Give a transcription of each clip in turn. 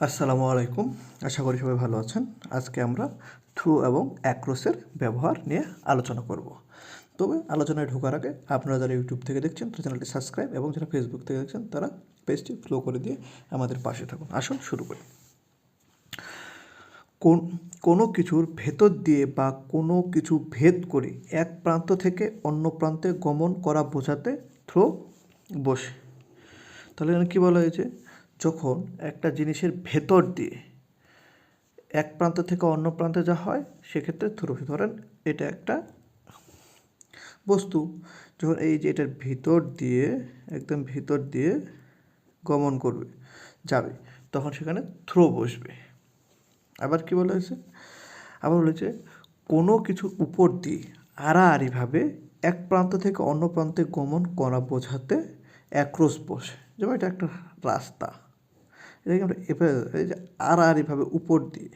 আসসালামু আলাইকুম। আশা করি সবাই ভালো আছেন। আজকে আমরা থ্রু এবং অ্যাক্রোসের ব্যবহার নিয়ে আলোচনা করব। তবে আলোচনায় ঢোকার আগে আপনারা যারা ইউটিউব থেকে দেখছেন, তারা চ্যানেলটি সাবস্ক্রাইব এবং যারা ফেসবুক থেকে দেখছেন, তারা পেজটি ফ্লো করে দিয়ে আমাদের পাশে থাকুন। আসুন শুরু করি। কোন, কোনো কিছুর ভেতর দিয়ে বা কোনো কিছু ভেদ করে এক প্রান্ত থেকে অন্য প্রান্তে গমন করা বোঝাতে থ্রো বসে। তাহলে এখানে কী বলা হয়েছে? যখন একটা জিনিসের ভেতর দিয়ে এক প্রান্ত থেকে অন্য প্রান্তে যা হয়, সেক্ষেত্রে থ্রো ধরেন এটা একটা বস্তু যখন এই যে এটার ভিতর দিয়ে, একদম ভিতর দিয়ে গমন করবে, যাবে, তখন সেখানে থ্রো বসবে। আবার কি বলা হয়েছে? আবার বলেছে কোনো কিছুর উপর দিয়ে আড়াআড়িভাবে এক প্রান্ত থেকে অন্য প্রান্তে গমন করা বোঝাতে অ্যাক্রোস বসে। যেমন এটা একটা রাস্তা। এটাকে আমরা এভাবে এই যে আড়াআড়িভাবে উপর দিয়ে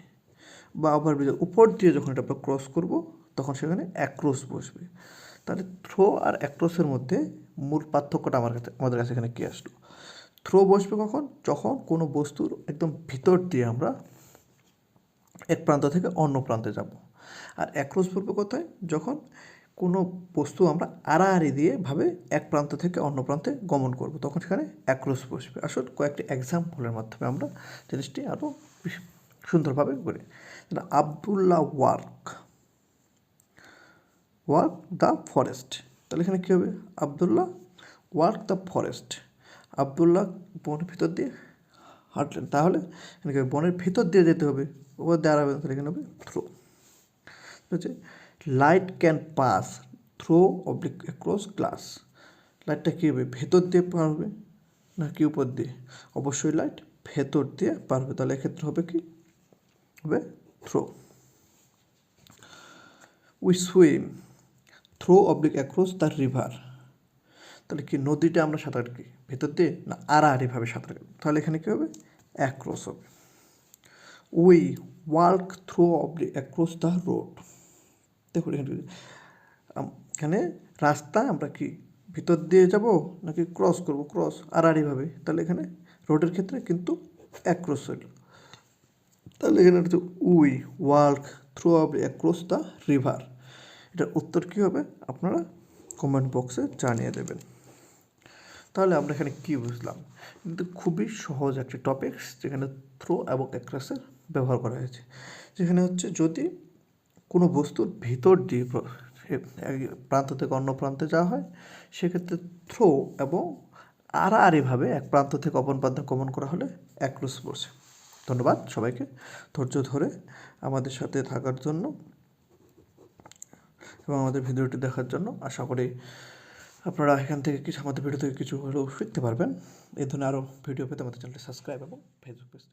বা ওভার ব্রিজের উপর দিয়ে যখন এটা আমরা ক্রস করব, তখন সেখানে অ্যাক্রোস বসবে। তাহলে থ্রো আর অ্যাক্রোসের মধ্যে মূল পার্থক্যটা আমার কাছে, আমাদের কাছে এখানে কী আসলো? থ্রো বসবে কখন? যখন কোনো বস্তুর একদম ভিতর দিয়ে আমরা এক প্রান্ত থেকে অন্য প্রান্তে যাব। আর অ্যাক্রোস বলব কোথায়? যখন কোনো বস্তু আমরা আড়াআড়ি দিয়ে ভাবে এক প্রান্ত থেকে অন্য প্রান্তে গমন করব। তখন সেখানে অ্যাক্রোস বসবে। আসলে কয়েকটি এক্সাম্পলের মাধ্যমে আমরা জিনিসটি আরও সুন্দরভাবে করি Abdullah walk. Walk the forest. তাহলে এখানে কী হবে? Abdullah walk the forest. Abdullah বনের ভিতর দিয়ে হাঁটলেন। তাহলে এখানে বনের ভিতর দিয়ে যেতে হবে। ওপর দাঁড়াবে তাহলে এখানে হবে থ্রো হচ্ছে light can pass through oblique across glass লাইটটা কী হবে ভেতর দিয়ে পারবে না কি উপর দিয়ে? অবশ্যই লাইট ভেতর দিয়ে পারবে তাহলে এক্ষেত্রে হবে কি? হবে through we swim through oblique across the river তাহলে কি নদীটা আমরা সাঁতার কি ভেতর দিয়ে? না, আড়াআড়িভাবে সাঁতার কাটি। তাহলে এখানে কী হবে? অ্যাক্রস হবে। We walk through oblique across the road দেখুন এখানে এখানে রাস্তা আমরা কি ভিতর দিয়ে যাব নাকি ক্রস করব? ক্রস আড়াআড়িভাবে তাহলে এখানে রোডের ক্ষেত্রে কিন্তু অ্যাক্রস হইল তাহলে এখানে হচ্ছে we walk through up across the river এটার উত্তর কী হবে? আপনারা কমেন্ট বক্সে জানিয়ে দেবেন। তাহলে আমরা এখানে কী বুঝলাম? কিন্তু খুবই সহজ একটি টপিকস যেখানে থ্রো এবং অ্যাক্রসের ব্যবহার করা হয়েছে। যেখানে হচ্ছে যদি কোনো বস্তুর ভিতর দিয়ে প্রান্ত থেকে অন্য প্রান্তে যাওয়া হয়, সেক্ষেত্রে থ্রো এবং আড়াআড়িভাবে এক প্রান্ত থেকে অপর প্রান্তে গমন করা হলে অ্যাক্রোস পড়ছে ধন্যবাদ সবাইকে ধৈর্য ধরে আমাদের সাথে থাকার জন্য এবং আমাদের ভিডিওটি দেখার জন্য। আশা করি আপনারা এখান থেকে কিছু, আমাদের ভিডিও থেকে কিছু হলেও শিখতে পারবেন। এই ধরনের আরও ভিডিও পেতে আমাদের চ্যানেলটি সাবস্ক্রাইব এবং ফেসবুক পেজ